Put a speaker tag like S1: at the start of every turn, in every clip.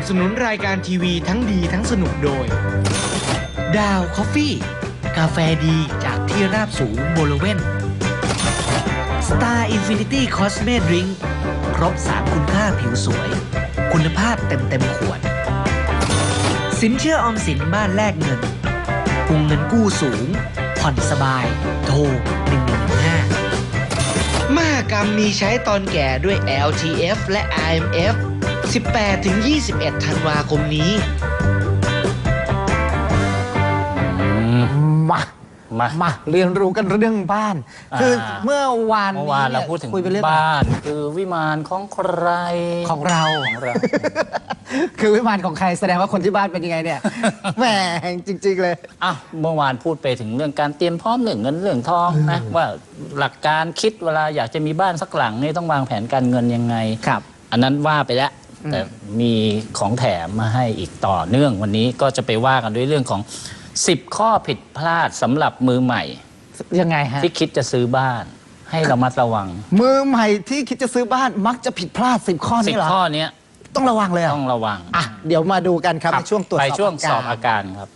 S1: นับสนุนรายการทีวีทั้งดีทั้งสนุกโดย ดาวคอฟฟี่ กาแฟดีจากที่ราบสูงบริเวณ Star Infinity Cosme Drink ครบ3คุณค่าผิวสวย คุณภาพเต็มเต็มขวด สินเชื่อออมสินบ้านแลกเงินวงเงินกู้สูง ผ่อนสบาย โทร 1115มหากรรมมีใช้ตอนแก่ด้วย LTF และ IMF 18-21 ธันวาคมนี้
S2: มา
S3: มา
S2: มาเรียนรู้กันเรื่องบ้าน คือเมื่อวาน
S3: เมื่อวานเราพูดถึง
S2: คุยไปเรื่อง
S3: บ้าน คือวิมานของใคร
S2: ของเรา
S3: ของเรา
S2: คือวิมานของใครแสดงว่าคนที่บ้านเป็นยังไงเนี่ยแหมจริง ๆ เลย
S3: อะเมื่อวานพูดไปถึงเรื่องการเตรียมพร้อมเรื่องเงินเรื่องทองนะว่าหลักการคิดเวลาอยากจะมีบ้านสักหลังนี่ต้องวางแผนการเงินยังไง
S2: ครับ
S3: อันนั้นว่าไปแล้ว แต่มีของแถมมาให้อีกต่อเนื่องวันนี้ก็จะไปว่ากันด้วยเรื่องของ 10 ข้อผิดพลาดสำหรับมือใหม่
S2: ยังไงฮะ
S3: ที่คิดจะซื้อบ้าน ให้ระมัดระวัง
S2: มือใหม่ที่คิดจะซื้อบ้านมักจะผิดพลาดสิบข้อ
S3: สิ
S2: นี้
S3: บ
S2: เหรอ
S3: ข้อเนี้ย
S2: ต้องระวังเลยเหร
S3: ต้องระวัง
S2: อะเดี๋ยวมาดูกันครับในช่วงตรวจส
S3: ไป
S2: อบ
S3: ช่วงสอบ
S2: อา
S3: อา
S2: การ
S3: การครับ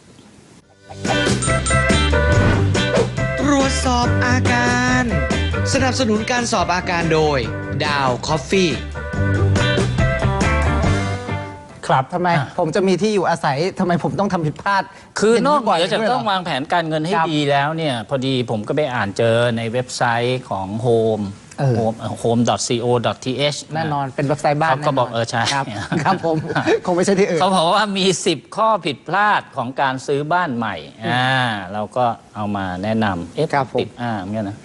S1: ตรวจสอบอาการ สนับสนุนการสอบอาการโดย ดาวคอฟฟี่
S3: ครับ
S2: ทำไมผมจะมีที่อยู่อาศัยทำไมผมต้องทำผิดพลาด
S3: คือนอก
S2: บ่อย
S3: เหนือจาก
S2: ด้วยเหร
S3: ต้องวางแผนการเงินให้
S2: ครับ
S3: ดีแล้วเนี่ยพอดีผมก็ไปอ่านเจอในเว็บไซต์ของ Home
S2: เออ
S3: home home.co.th
S2: แน่นอนเป็นเว็บไซต์บ้าน
S3: เขาก็
S2: แน่นน
S3: บอกเออใช่
S2: ครับครับผมคงไม่ใช่ที่อื่น
S3: เขาบอกว่ามี 10 ข้อผิดพลาดของการซื้อบ้านใหม่อ่าเราก็เอามาแนะนำเอ๊ะ
S2: ครับผม
S3: ติดอ่าเหมือนกันนะ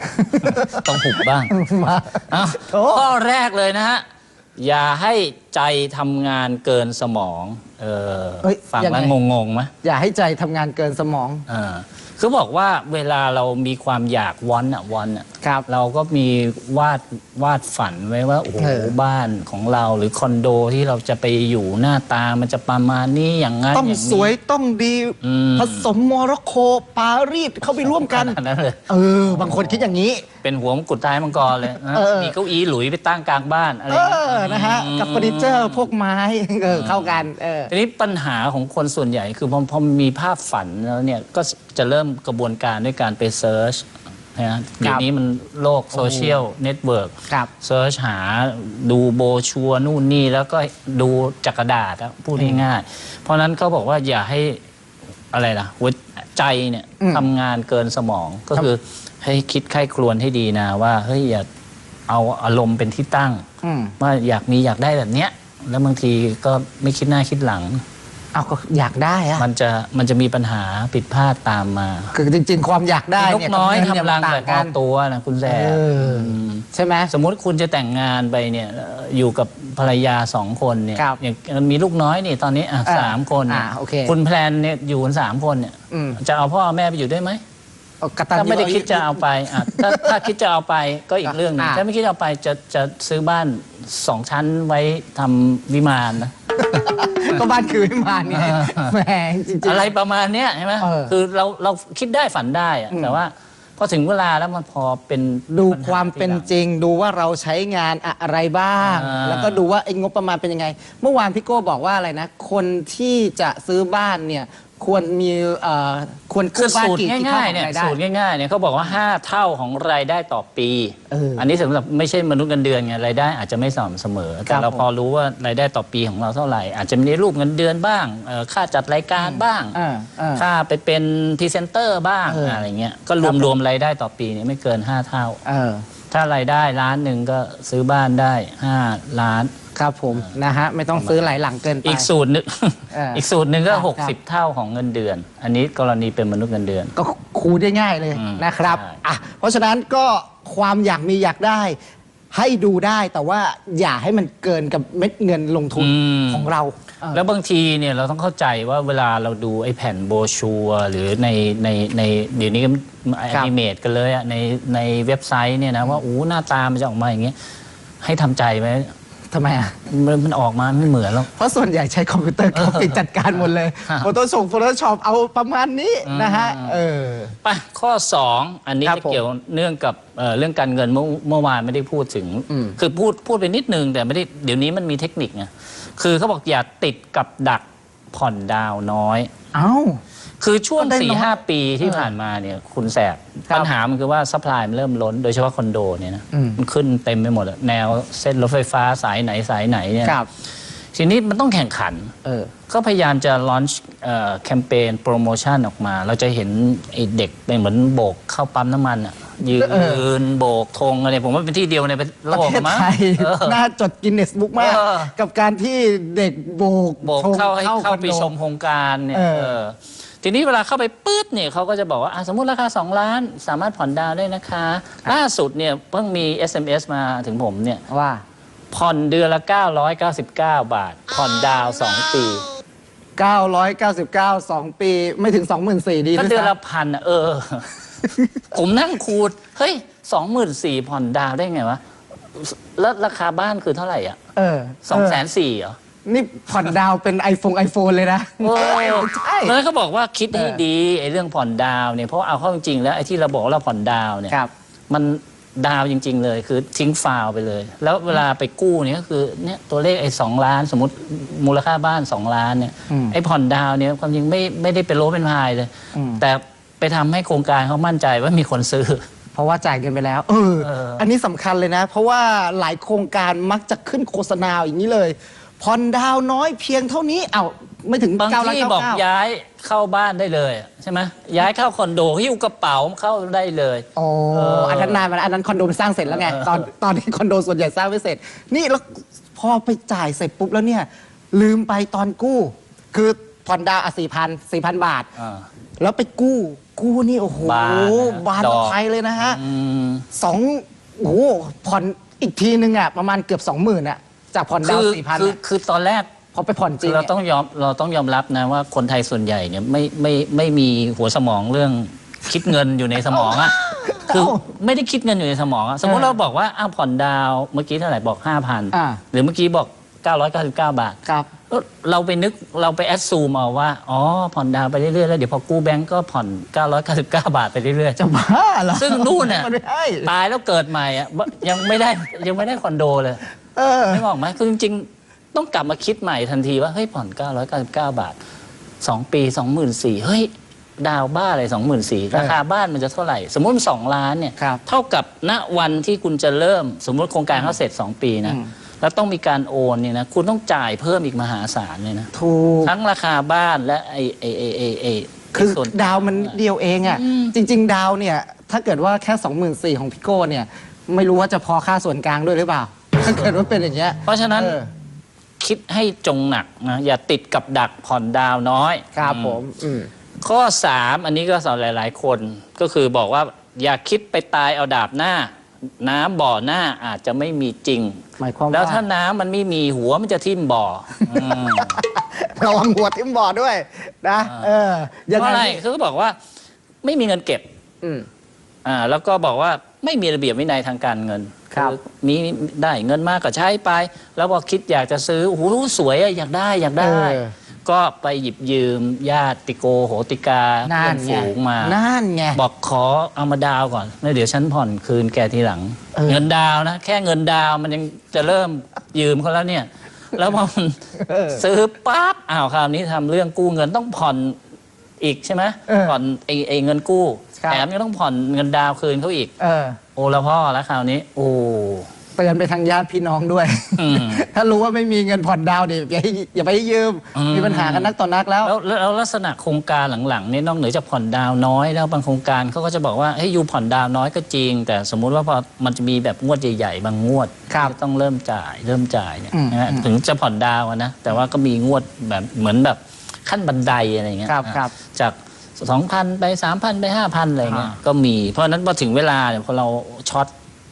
S3: ต้องหุบบ้าง
S2: มา
S3: อ้าว
S2: โถ่
S3: ข้อแรกเลยนะฮะ อย่าให้ใจทำงานเกินสมองเออ
S2: เอ้ย
S3: ฟัง
S2: ยังไง
S3: แล้วงงๆไหม
S2: อย่าให้ใจทำงานเกินสมอง
S3: อ่าคือบอกว่าเวลาเรามีความอยากวอนอะวอนอะ
S2: ครับ
S3: เราก็มีวาดวาดฝันไว้ว่าโอ้โห
S2: เออ
S3: บ้านของเราหรือคอนโดที่เราจะไปอยู่หน้าตามันจะประมาณนี้อย่างนั้น
S2: ต้อง
S3: อย่างนี้
S2: สวยต้องดี
S3: อืม
S2: ผสมโมร็อกโกปารีสเข้าไปร่วมกัน
S3: ขนาดนั้นเลย
S2: เออ บางคนคิดอย่างนี้
S3: เป็นหัวมงกุฎท้ายมังกรเลยนะ
S2: เออ
S3: มีเก้าอี้หลุยไปตั้งกลางบ้านอะไร
S2: เอ
S3: อย่างเงี้ย
S2: อนะฮะกับเฟอร์นิเจอร์พวกไม้เออเข้ากันเออ
S3: ทีนี้ปัญหาของคนส่วนใหญ่คือพอพอมีภาพฝันแล้วเนี่ยก็จะเริ่มกระบวนการด้วยการไปเซิร์ชนะฮะเดี๋ยวนี้มันโลกโซเชียลเน็ตเวิร์ก
S2: ครับ
S3: เซิร์ชหาดูโบรชัวร์นู่นนี่แล้วก็ดูจากกระดาษอะพูดง่ายๆเพราะฉะนั้นเขาบอกว่าอย่าให้ อะไรล่ะหัวใจเนี่ย
S2: อืม
S3: ทำงานเกินสมองก็คือให้คิดไข้ครวนให้ดีนะว่าเฮ้ยอย่าเอาอารมณ์เป็นที่ตั้ง
S2: อืม
S3: ว่าอยากมีอยากได้แบบเนี้ย แล้วบางทีก็ไม่คิดหน้าคิดหลัง
S2: เอาก็อยากได้อะ
S3: มันจะมันจะมีปัญหาผิดพลาดตามมา
S2: คือจริง ๆ ความอยากได้
S3: นก
S2: เนี่ย
S3: น้อย
S2: กับเงิ
S3: ทำรัง
S2: เนี่
S3: แต่
S2: ย
S3: พ
S2: มั
S3: อ
S2: ต่าง
S3: ตัวนะคุณแซ
S2: เออ
S3: ม
S2: ใช่ไหม
S3: สมมุติคุณจะแต่งงานไปเนี่ยเอ่ออยู่กับภรรยาสองคนเนี่ย
S2: ครับ
S3: อย่างมีลูกน้อยนี่ตอนนี้อะ
S2: อ่า
S3: สามคนเนี่ย
S2: อ่าโอเค
S3: คุณแพลนเนี่ยอยู่กันสามคนเนี่ย
S2: อืม
S3: จะเอาพ่อเอาแม่ไปอยู่ด้วยไหม
S2: เอากระตัน
S3: ถ้าไม่ได้คิดจะเอาไปอะถ้าถ้าคิดจะเอาไปก็อีกเรื่องหนึง
S2: อ่า
S3: ถ้าไม่คิดจะเอาไปจะจะซื้อบ้านสองชั้นไว้ทำวิมานนะ
S2: ก็บ้านคือวิมานไงแหมจริงๆ
S3: อะไรประมาณเนี้ยใช่ไหม
S2: เออ
S3: คือเราเราคิดได้ฝันได้อะ
S2: อืม
S3: แต่ว่าพอถึงเวลาแล้วมันพอเป็น
S2: ดู
S3: ปัญห
S2: ความเป็น
S3: ทีหลัง
S2: จริงดูว่าเราใช้งานอะไรบ้าง
S3: อ่า
S2: แล้วก็ดูว่าไอ้งบประมาณเป็นยังไง เมื่อวานพี่โก้บอกว่าอะไรนะ คนที่จะซื้อบ้านเนี่ย ควรมีเอ่อควร
S3: คื
S2: กู้
S3: อ
S2: บ้าน
S3: สูตร
S2: กี่กี่เท่า
S3: ง่าย
S2: ข
S3: ๆ
S2: อง
S3: เนี่ย
S2: รายได้
S3: สูตรง่ายๆเนี่ยเขาบอกว่า 5 เท่าของรายได้ต่อปี
S2: เอออั
S3: นนี้สำหรับไม่ใช่มนุษย์เงินเดือนไงรายได้อาจจะไม่สม่ำเสมอ
S2: ค
S3: แต่
S2: รับ
S3: เรา
S2: ผม
S3: พอรู้ว่ารายได้ต่อปีของเราเท่าไหร่ อาจจะมีรูปเงินเดือนบ้างเอ่อค่าจัดรายการบ้าง
S2: อ่าอ่า
S3: ค่าไปเป็นพรีเซนเตอร์บ้าง
S2: เอออ
S3: อะไรเงี้ยก็
S2: ค
S3: ร
S2: รั
S3: ว
S2: บ
S3: ม
S2: ผม
S3: รวมรายได้ต่อปีเนี่ยไม่เกิน 5 เท่า
S2: เออ
S3: ถ้ารายได้ล้านหนึ่งก็ซื้อบ้านได้5ล้าน
S2: ครับผมนะฮะไม่ต้องซื้อหลายหลังเกินไป
S3: อีกสูตรหนึง
S2: เออ
S3: อีกสูตรหนึ่งก็
S2: ครับครับ
S3: 60 เท่าของเงินเดือน อันนี้กรณีเป็นมนุษย์เงินเดือน
S2: ก็คูได้ง่ายเลย
S3: อืม
S2: นะครับ
S3: ใช่
S2: อะเพราะฉะนั้นก็ความอยากมีอยากได้ ให้ดูได้แต่ว่าอย่าให้มันเกินกับเม็ดเงินลงทุน
S3: อืม
S2: ของเราเออ
S3: แล้วบางทีเนี่ยเราต้องเข้าใจว่าเวลาเราดูไอ้แผ่นโบรชัวร์หรือในในในเดี๋ยวนี้ก็แอนิเมตกันเลยอะในในเว็บไซต์เนี่ยนะว่าอู้หน้าตามันจะออกมาอย่างเงี้ยให้ทำใจไว้
S2: ทำไมอะ
S3: มันมันออกมาไม่เหมือนหรอก
S2: เพราะส่วนใหญ่ใช้คอมพิวเตอร์กราฟิกจัดการหมดเลย
S3: ครับ
S2: โฟโต้ส่งโฟโต้ช็อปเอาประมาณนี้นะฮะ
S3: อืม
S2: เออ
S3: ไปข้อ 2 อันนี้
S2: ครับ
S3: จะเกี่ยวเนื่องกับเอ่อเรื่องการเงินเมื่อเมื่อวานไม่ได้พูดถึง
S2: อืม
S3: คือพูดพูดไปนิดนึงแต่ไม่ได้เดี๋ยวนี้มันมีเทคนิคไง คือเขาบอกอย่าติดกับดักผ่อนดาวน้อย
S2: เอ้า
S3: คือช่วง
S2: ก็ได้
S3: 4ี่
S2: น้อย
S3: ห้าปีที่
S2: เออ
S3: ผ่านมาเนี่ยคุณแสบ
S2: ครับ
S3: ปัญหามันคือว่าซัพพลายมันเริ่มล้น โดยเฉพาะคอนโดเนี่ยนะ
S2: อืม
S3: มันขึ้นเต็มไปหมดอะแนวเส้นรถไฟฟ้าสายไหนสายไหนเนี่ย
S2: ครับ
S3: ทีนี้มันต้องแข่งขัน
S2: เออ
S3: ก็พยายามจะลอนช์แคมเปญโปรโมชั่นออกมา เราจะเห็นไอ้เด็กเป็นเหมือนโบกเข้าปั๊มน้ำมันอะ ยื
S2: เออ
S3: นโบกธงอะไรผมว่าเป็นที่เดียวในโล
S2: ประ
S3: ก
S2: เทศ
S3: มั้ง
S2: ไทย
S3: เออ
S2: น่าจดกินเนสบุ๊กมาก
S3: เออ
S2: กับการที่เด็กโบก
S3: โบก
S2: ธง
S3: เข้าให้เข้า
S2: คอน
S3: ไป
S2: โด
S3: ชมโครงการเนี่ย
S2: เออ
S3: เออทีนี้เวลาเข้าไปปื๊ดเนี่ยเขาก็จะบอกว่าอะสมมุติราคา 2 ล้านสามารถผ่อนดาวน์ได้นะคะ ล่าสุดเนี่ยเพิ่งมี SMS มาถึงผมเนี่ย
S2: ว่า
S3: ผ่อนเดือนละ 999 บาท ผ่อนดาวน์2ปี
S2: 999 2 ปี ไม่ถึง 24,000ดี
S3: ก็
S2: ด้วย
S3: เดือน
S2: ซ้ำ
S3: ละพันอะเออ ผมนั่งคูด เฮ้ยสองหมื่นสี่ผ่อนดาวได้ไงวะ แล้วราคาบ้านคือเท่าไหร่อะ
S2: เออ
S3: สองแสนสี่เหรอ
S2: นี่ผ่อนดาวเป็น iPhone iPhone เลยนะ
S3: เออ
S2: ใช่
S3: แล้วเขาบอกว่าคิดให้
S2: เออ
S3: ดีไอ้เรื่องผ่อนดาวเนี่ยเพราะเอาเข้าจริงๆแล้วไอ้ที่เราบอกว่าเราผ่อนดาวเนี่ย
S2: ครับ
S3: มันดาวจริง ๆ เลยคือทิ้งฟาวไปเลย แล้วเวลาไปกู้เนี่ยก็คือเนี่ยตัวเลขไอ้สองล้าน สมมติมูลค่าบ้าน2ล้านเนี่ย
S2: อืม
S3: ไอ้ผ่อนดาวเนี่ยความจริงไม่ไม่ได้เป็นโลเป็นพายเลย
S2: อืม
S3: แต่ ไปทำให้โครงการเขามั่นใจว่ามีคนซื้อ
S2: เพราะว่าจ่ายเงินไปแล้ว เออ
S3: เอออั
S2: อันนี้สำคัญเลยนะ เพราะว่าหลายโครงการมักจะขึ้นโฆษณาอย่างนี้เลยผ่อนดาวน้อยเพียงเท่านี้เอ้าไม่ถึง
S3: บาง
S2: 9ล้าน
S3: ที่บอก
S2: 99
S3: ย้ายเข้าบ้านได้เลยอะใช่ไหมย้ายเข้าคอนโดหิ้วกระเป๋าเข้าได้เลย
S2: โอ้
S3: เอออั
S2: อันนั้นนานมาแล้วอันนั้นคอนโดมันสร้างเสร็จแล้วไงตอนตอนที่คอนโดส่วนใหญ่สร้างไม่เสร็จ นี่แล้วพอไปจ่ายเสร็จปุ๊บแล้วเนี่ย ลืมไปตอนกู้ คือผ่อนดาวอะสี่พันสี่พันบาท
S3: อ่า
S2: แล้วไปกู้ กู้นี่โอ้โห
S3: บานนะ
S2: บาน
S3: ด
S2: ตะ
S3: อก
S2: ไคร้เลยนะฮะ
S3: อืม
S2: สองโอ้โหผ่อนอีกทีนึงอะประมาณเกือบสองหมื่นอะจากผ่อนดาว
S3: คือ
S2: สี่พัน
S3: คือคือตอนแรก
S2: พอไปผ่อนจริ
S3: คื
S2: ง
S3: อเรา
S2: เนี่ย
S3: ต้องยอมเราต้องยอมรับนะว่าคนไทยส่วนใหญ่เนี่ยไม่ไม่ไม่มีหัวสมองเรื่องคิดเงินอยู่ในสมองอะคือไม่ได้คิดเงินอยู่ในสมองอะสมมติเราบอกว่าอ้าวผ่อนดาวเมื่อกี้เท่าไหร่บอก
S2: อ่า
S3: 5,000หรือเมื่อกี้บอก 999 บาท
S2: ครับ
S3: เอ้อเราไปนึกเราไปแอดซูมเอาว่า อ๋อ ผ่อนดาวไปเรื่อยๆ แล้วเดี๋ยวพอกู้แบงก์ก็ผ่อน 999 บาทไปเรื่อย
S2: จะบ้าเหรอ
S3: ซึ่งนู่นน่ะ
S2: มันไม่ให้
S3: ๆตายแล้วเกิดใหม่อะบยังไม่ได้ยังไม่ได้คอนโดเลย
S2: เออ
S3: ไม่บอกไหมคือจริงๆ ต้องกลับมาคิดใหม่ทันทีว่า เฮ้ย ผ่อน 999 บาท 2 ปี 24,000เฮ้ย ดาวบ้าอะไร24,000ราคาบ้านมันจะเท่าไหร่ สมมติ2ล้านเนี่ย
S2: ครับ
S3: เท่ากับณวันที่คุณจะเริ่ม สมมติโครงการเขาเสร็จ 2 ปีนะ
S2: อืม
S3: แล้วต้องมีการโอนเนี่ยนะคุณต้องจ่ายเพิ่มอีกมหาศาลเลยนะ
S2: ถูก
S3: ทั้งราคาบ้านและไอไอไอไอไอ
S2: คือ
S3: ส่วน
S2: ดาวมันเดียวเองอะ่ะ
S3: อืม
S2: จริง ๆ ดาวเนี่ย ถ้าเกิดว่าแค่ 24,000ของพี่โก้เนี่ย ไม่รู้ว่าจะพอค่าส่วนกลางด้วยหรือเปล่า ถ้าเกิดว่าเป็นอย่างเงี้ย
S3: เพราะฉะนั้น
S2: เออ
S3: คิดให้จงหนักนะอย่าติดกับดักผ่อนดาวน้อย
S2: ครับ
S3: อื
S2: ผมอืม
S3: ข้อ 3 อันนี้ก็สำหรับหลาย ๆ คนก็คือบอกว่าอย่าคิดไปตายเอาดาบหน้า น้ำบ่อหน้าอาจจะไม่มีจริง
S2: หมายความว่า
S3: แล้วถ้าน้ำมันไม่มีหัวมันจะทิ่มบ่ออืม
S2: ระวังหัวทิ่มบอร์ดด้วย นะ
S3: อ่า
S2: เออ
S3: เพ
S2: ยัง
S3: ราะ
S2: ไง
S3: อะไรคือเขาบอกว่าไม่มีเงินเก็บ
S2: อืม
S3: อ่า แล้วก็บอกว่าไม่มีระเบียบวินัยทางการเงิน
S2: ครับ
S3: อมีได้เงินมากก็ใช้ไป แล้วพอคิดอยากจะซื้อโอ้โหสวยอะอยากได้อยากได้
S2: เออ
S3: ก็ไปหยิบยืมญาติโกโหติกา
S2: นั่
S3: เพื่อนน
S2: ไง
S3: ฝูงมา
S2: นั่นไง
S3: บอกขอเอามาดาวก่อนแล้วเดี๋ยวฉันผ่อนคืนแกทีหลัง
S2: เออ
S3: เงินดาวนะ แค่เงินดาวมันยังจะเริ่มยืมเขาแล้วเนี่ย แล้วพอมัน
S2: เออ
S3: ซื้อปั๊บอ้าวคราวนี้ทำเรื่องกู้เงินต้องผ่อนอีกใช่ไหม
S2: เออ
S3: ผ่อนไอ้ไอ้เงินกู้
S2: ครับ
S3: แถมยังต้องผ่อนเงินดาวคืนเขาอีก
S2: เออ
S3: โอ้ละพ่อแล้วคราวนี้ โอ้
S2: เตือนไปทางญาติพี่น้องด้วย
S3: อืม
S2: ถ้ารู้ว่าไม่มีเงินผ่อนดาวน์เนี่ยอย่าให้อย่าไปให้ยืม
S3: อืม
S2: มีปัญหากันนักต่อนักแล้ว
S3: แล้ว แล้วแล้วลักษณะโครงการหลังๆเนี่ยนอกเหนือจากผ่อนดาวน้อยแล้วบางโครงการเขาก็จะบอกว่าให้ยยูผ่อนดาวน้อยก็จริง แต่สมมุติว่าพอมันจะมีแบบงวดใหญ่ๆบางงวด
S2: ครับ
S3: ที่ต้องเริ่มจ่ายเริ่มจ่ายเนี่ย
S2: อืม
S3: นะฮะ
S2: อืม
S3: ถึงจะผ่อนดาวอะนะ แต่ว่าก็มีงวดแบบเหมือนแบบขั้นบันไดอะไรอย่างเงี้ย
S2: ครับ
S3: นะครับจากสองพันไปสามพันไปห้าพันอะไรเงี้ย
S2: อ่า
S3: ก็มีเพราะฉะนั้นพอถึงเวลาเนี่ยพอเราช็อต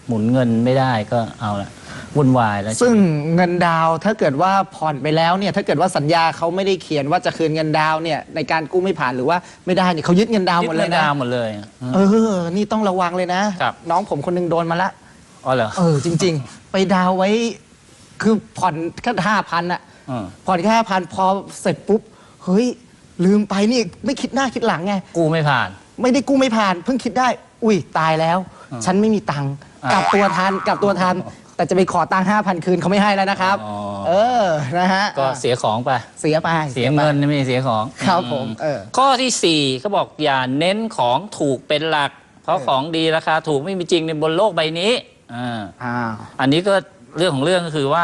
S3: หมุนเงินไม่ได้ก็เอาละวุ่นวายแล้ว
S2: ซึ่งเงินดาวน์ถ้าเกิดว่าผ่อนไปแล้วเนี่ยถ้าเกิดว่าสัญญาเขาไม่ได้เขียนว่าจะคืนเงินดาวน์เนี่ยในการกู้ไม่ผ่านหรือว่าไม่ได้เนี่ยเขายึดเงินดาวน์หมดเลย
S3: ด
S2: นะ
S3: ดาวหมดเลยอืม
S2: เออ นี่ต้องระวังเลยนะ
S3: ครับ
S2: น้องผมคนหนึงโดนมาละ
S3: อ๋อเหรอ
S2: เออจริง ๆ ไปดาวน์ไว้ คือผ่อนแค่ห้าพันอะ
S3: อืม
S2: ผ่อนแค่ห้าพันพอเสร็จปุ๊บเฮ้ย ลืมไปนี่ไม่คิดหน้าคิดหลังไง
S3: กู้ไม่ผ่าน
S2: ไม่ได้กู้ไม่ผ่าน เพิ่งคิดได้ อุ้ยตายแล้ว ฉันไม่มีตังค์
S3: อ่า ก
S2: ลับตัวทันกลับตัวทัน แต่จะไปขอตังค์ห้าพันคืนเขาไม่ให้แล้วนะครับ
S3: อ๋อ
S2: เออนะฮะ
S3: ก็เสียของไป
S2: เสียไป
S3: เสียเงินไม่เสียของ
S2: ครับผม
S3: อื
S2: เออ
S3: ข้อที่สี่เขาบอกอย่าเน้นของถูกเป็นหลัก เพราะ
S2: เออ
S3: ของดีราคาถูกไม่มีจริงในบนโลกใบนี้อ่า
S2: อ้าว
S3: อันนี้ก็เรื่องของเรื่องก็คือว่า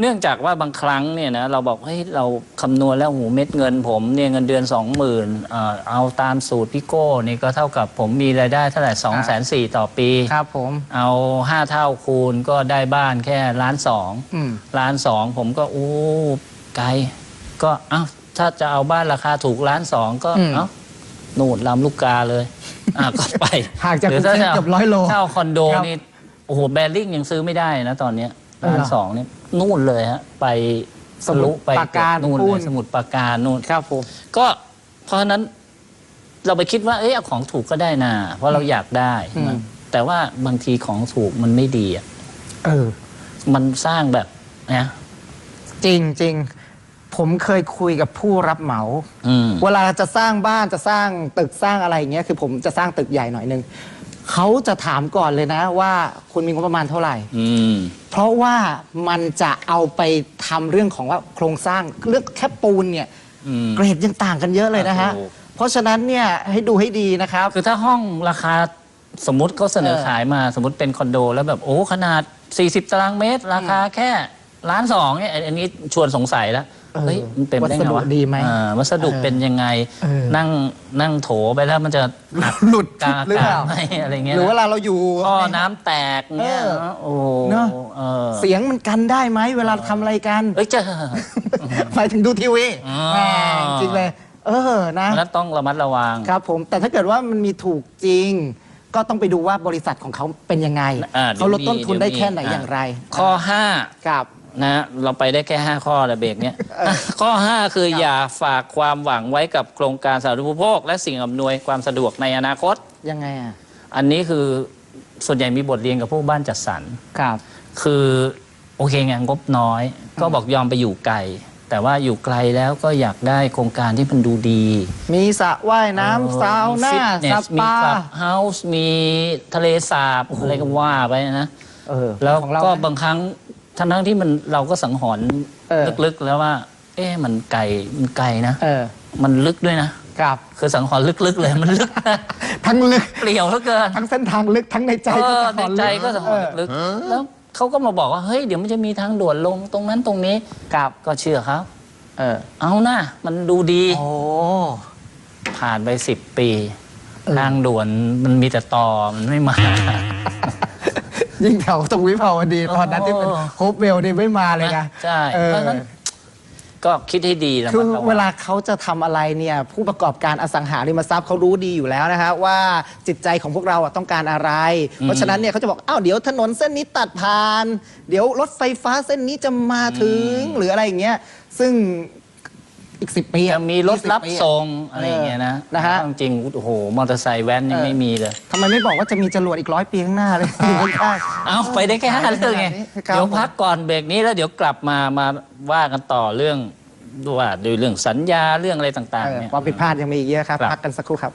S3: เนื่องจากว่าบางครั้งเนี่ยนะเราบอกเฮ้ยเราคำนวณแล้วโอ้โหเม็ดเงินผมเนี่ยเงินเดือน 20,000อ่าเอาตามสูตรพี่โก้นี่ก็เท่ากับผมมีรายได้เท่าไหร่2 4 0 0 0ต่อปี
S2: ครับผม
S3: เอา 5 เท่าคูณก็ได้บ้านแค่ล้านสอง
S2: อืม
S3: ล้านสองผมก็โอ้ไกล ก็เอ้าถ้าจะเอาบ้านราคาถูกล้านสองก็
S2: อืม
S3: เอ้านู่นลำลูกกาเลยอะก็ไป
S2: ห่างจาก
S3: หรื
S2: กรุงเทพ
S3: ถ้าจะ
S2: เกือบร้อยโล
S3: ถ้าเอาคอนโด
S2: ครับ
S3: นี่โอ้โหแบริ่งยังซื้อไม่ได้นะตอนเนี้ย
S2: เออเหรอ
S3: ล้านสองเนี่ย นู่นเลยฮะไป
S2: สมุทร
S3: ไป
S2: ปราการ
S3: นู่น
S2: นู่
S3: เล
S2: น
S3: ยสมุดปราการนู่น
S2: ครับผม
S3: ก็เพราะฉะนั้นเราไปคิดว่าเอ้ยเอาของถูกก็ได้นะเพราะเราอยากได้
S2: อืม
S3: แต่ว่าบางทีของถูกมันไม่ดีอะ
S2: เออ
S3: มันสร้างแบบนะ
S2: จริงจริงผมเคยคุยกับผู้รับเหมา
S3: อืม
S2: เวลาจะสร้างบ้านจะสร้างตึกสร้างอะไรอย่างเงี้ยคือผมจะสร้างตึกใหญ่หน่อยนึง เขาจะถามก่อนเลยนะว่าคุณมีงบประมาณเท่าไหร่
S3: อืม
S2: เพราะว่ามันจะเอาไปทำเรื่องของว่าโครงสร้างเรื่องแค่ปูนเนี่ย
S3: อืม
S2: เกรดยังต่างกันเยอะเลยนะฮะ
S3: ถูก
S2: เพราะฉะนั้นเนี่ยให้ดูให้ดีนะครับ
S3: คือถ้าห้องราคาสมมติเขาเสนอ
S2: เออ
S3: ขายมาสมมติเป็นคอนโด แล้วแบบโอ้ขนาด 40 ตารางเมตร ราคาแค่ล้านสองเนี่ยอันอันนี้ชวนสงสัยแล้ว
S2: เออ
S3: เฮ้ยมันเป็นไปได้ไง
S2: วัสดุ
S3: วะ
S2: ดีไหม
S3: อ่าวัสดุ
S2: เออ
S3: เป็นยังไง
S2: เออ
S3: นั่งนั่งโถไปแล้วมันจะหัก
S2: หลุด
S3: กลางอา
S2: หรือกาเป
S3: ศ
S2: ล่า
S3: ไหมอะไรเงี้ย
S2: หรือ
S3: นะ
S2: เวลาเราอยู่
S3: ท่อน้ำแตกเนี่ย
S2: เออ
S3: โอ้
S2: เนอะ
S3: เออ
S2: เสียงมันกันได้ไหมเวลาทำอะไรกัน
S3: เอ้ยเจะ
S2: หมายถึงดูทีวี
S3: อ๋อ
S2: แหมจริงเลย เออนะ
S3: นั้นต้องระมัดระวัง
S2: ครับผมแต่ถ้าเกิดว่ามันมีถูกจริง ก็ต้องไปดูว่าบริษัทของเขาเป็นยังไง
S3: อ่าเดี๋ยว
S2: เขาลดต้นทุนได้
S3: มี
S2: แค่ไหน
S3: เดี๋ยวมี
S2: อย่างไร
S3: ข้อห้า
S2: ครับ
S3: นะเราไปได้แค่ 5 ข้อแต่เบรกเนี้ย
S2: เออ
S3: ข้อ 5 คือ
S2: ครับ
S3: อย่าฝากความหวังไว้กับโครงการสาธารณูปโภค และสิ่งอำนวยความสะดวกในอนาคต
S2: ยังไงอะ
S3: อันนี้คือส่วนใหญ่มีบทเรียนกับพวกบ้านจัดสรร
S2: ครับ
S3: คือโอเคไงงบน้อย ก็บอกยอมไปอยู่ไกล แต่ว่าอยู่ไกลแล้วก็อยากได้โครงการที่มันดูดี
S2: มีสระว่ายน้ำซาวน่า
S3: ฟิตเน
S2: ส
S3: สมี
S2: ปา
S3: คลับเฮาส์มีทะเลสาบอะไรก็ว่าไปนะ
S2: เออ
S3: แล้ว
S2: ของเรา
S3: ก็
S2: นะ
S3: บางครั้ง ทั้งทั้งๆที่มันเราก็สังหรณ์
S2: เออ
S3: ลึกๆแล้วว่า เอ๊ะมันไกลมันไกลนะ
S2: เออ
S3: มันลึกด้วยนะ
S2: ครับ
S3: คือสังหรณ์ลึกๆเลยมันลึกนะ
S2: ทั้งลึก
S3: เปลี่ยวเหลือเกิน
S2: ทั้งเส้นทางลึก ทั้งในใจ
S3: เอ
S2: ก็
S3: อ
S2: สะ
S3: ใน
S2: ท้อน
S3: ใจ
S2: ลึ
S3: ก็สังหรณ์ลึกๆแล้วเขาก็มาบอกว่าเฮ้ยเดี๋ยวมันจะมีทางด่วนลงตรงนั้นตรงนี้
S2: ครับ
S3: ก็เชื่อเขา
S2: เออ
S3: เอานะมันดูดี
S2: โอ้
S3: ผ่านไปสิบปี
S2: เออ
S3: ทางด่วนมันมีแต่ต่อมันไม่มา
S2: ยิ่งแถวตรงวิภาวดีตอนนั้นที่เป็น
S3: โอ้
S2: โฮปเวลนี่ไม่มาเลยนะ
S3: ใช่
S2: เออ
S3: เพราะฉะนั้นก็คิดให้ดีนะ
S2: คือ
S3: มันระง
S2: เวลาเขาจะทำอะไรเนี่ยผู้ประกอบการอสังหาริมทรัพย์เขารู้ดีอยู่แล้วนะฮะว่าจิตใจของพวกเราอะต้องการอะไร เพราะฉะนั้นเนี่ยเขาจะบอกอ้าวเดี๋ยวถนนเส้นนี้ตัดผ่าน เดี๋ยวรถไฟฟ้าเส้นนี้จะมาถึงหรืออะไรอย่างเงี้ยซึ่ง อีกสิปีอ
S3: จะมีรถรับ
S2: 20ปีอะ
S3: ส่งอะไรอย่างเงี้ยนะ
S2: เออนะฮะ
S3: จริงๆโอ้โหมอเตอร์ไซค์แว้นยัง
S2: เออ
S3: ไม่มีเลย
S2: ทำไมไม่บอกว่าจะมีจรวดอีกร้อยปีข้างหน้าเลยอยู่ข้าง
S3: เอาไปได้แค่ห้าเรื่องไง
S2: ครับ
S3: เดี๋ยวพักก่อนเบรกนี้แล้วเดี๋ยวกลับมามาว่ากันต่อเรื่องว่าด้วยเรื่องสัญญาเรื่องอะไรต่าง
S2: เอ
S3: ๆ
S2: อ
S3: เนี่ย
S2: ความผิดพลาดยังมีอีกเยอะครับ
S3: ครับ
S2: พักกันสักครู่ครับ